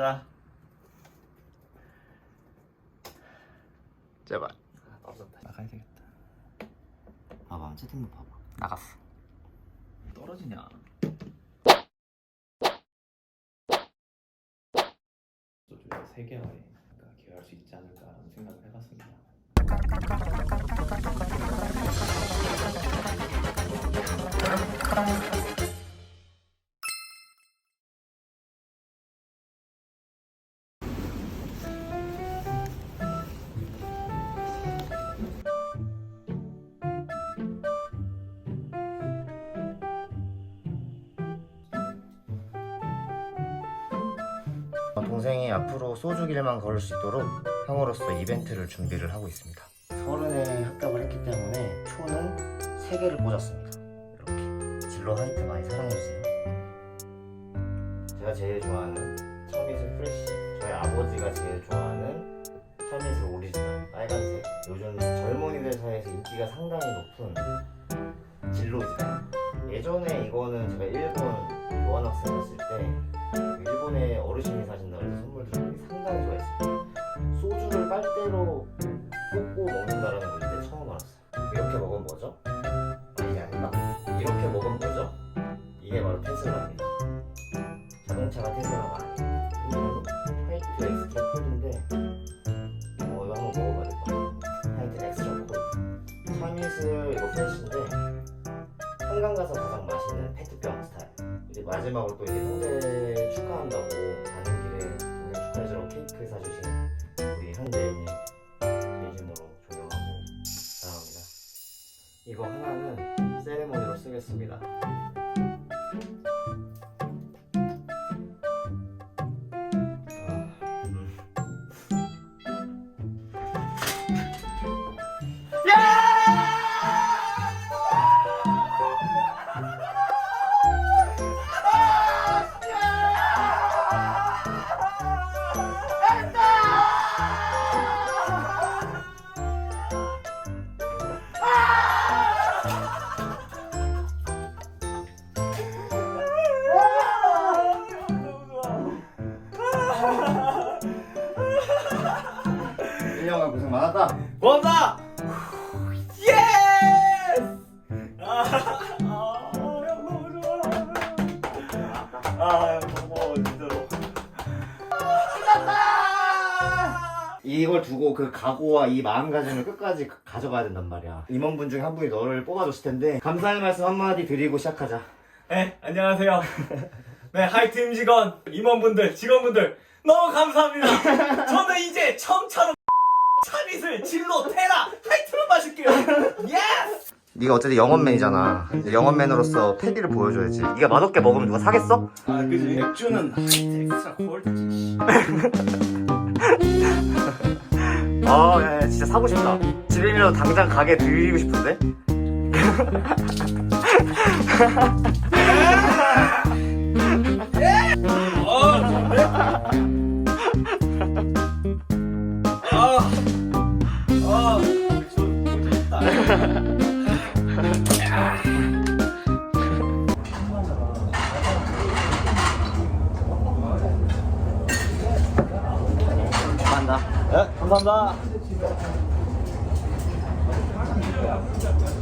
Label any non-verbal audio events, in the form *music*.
자. 제발. 떨어졌다 나가야 되겠다. 봐봐 채팅도 봐봐. 나갔어. 떨어지냐? 저쪽에서 세 개와 기여할 수 있지 않을까라는 생각을 해봤습니다 *laughs* 동생이 앞으로 소주 길만 걸을 수 있도록 형으로서 이벤트를 준비를 하고 있습니다. 서른에 합격을 했기 때문에 초는 3개를 꽂았습니다. 이렇게 진로 하이트 많이 사랑해주세요. 제가 제일 좋아하는 철미술 프레쉬 저희 아버지가 제일 좋아하는 철미술 오리지널 빨간색 요즘 젊은이들 사이에서 인기가 상당히 높은 진로지요 예전에 이거는 제가 일본 교환학생이었을 때그 일본에 어르신이 사신다고 해서 선물 드리는 게 상당히 좋아했어요. 소주를 빨대로 꽂고 먹는다라는 걸 이때 처음 알았어요. 이렇게 먹으면 뭐죠? 아, 이게 아닌가? 이렇게 먹으면 뭐죠? 이게 바로 테슬라입니다. 자동차가 테슬라가 아니에요. 화이트 엑스트라 콜인데 어, 이거 한번 먹어봐야 될 것 같아요. 화이트 엑스트라 콜. 참이슬 이거 프레쉬인데 한강 가서 가장 맛있는 페트병 스타일. 이제 마지막으로 또 이제 형제 축하한다고 가는 길에 동생 축하해주라고 케이크 사주신 우리 형제님 진심으로 존경하고 사랑합니다. 이거 하나는 세레모니로 쓰겠습니다. 고생 많았다. 고맙다! 예스! 아, 아, 형 너무 좋아. 아, 형 고마워, 진짜로. 이걸 두고 그 각오와 이 마음가짐을 끝까지 가- 가져가야 된단 말이야. 임원분 중에 한 분이 너를 뽑아줬을 텐데 감사의 말씀 한마디 드리고 시작하자. 네, 안녕하세요. 네, 하이트 임직원, 임원분들, 직원분들, 너무 감사합니다. 저는 이제 처음처럼 차빗을 진로 테라 하이트로 마실게요. 예스! 네가 어쨌든 영업맨이잖아. 영업맨으로서 패기를 보여줘야지. 네가 맛없게 먹으면 누가 사겠어? 아, 그지. 맥주는 엑스트라 콜드지. 아, 야, 야, 진짜 사고 싶다. 지금이라도 당장 가게 들리고 싶은데? *laughs* 간다. 네, 감사합니다. 아,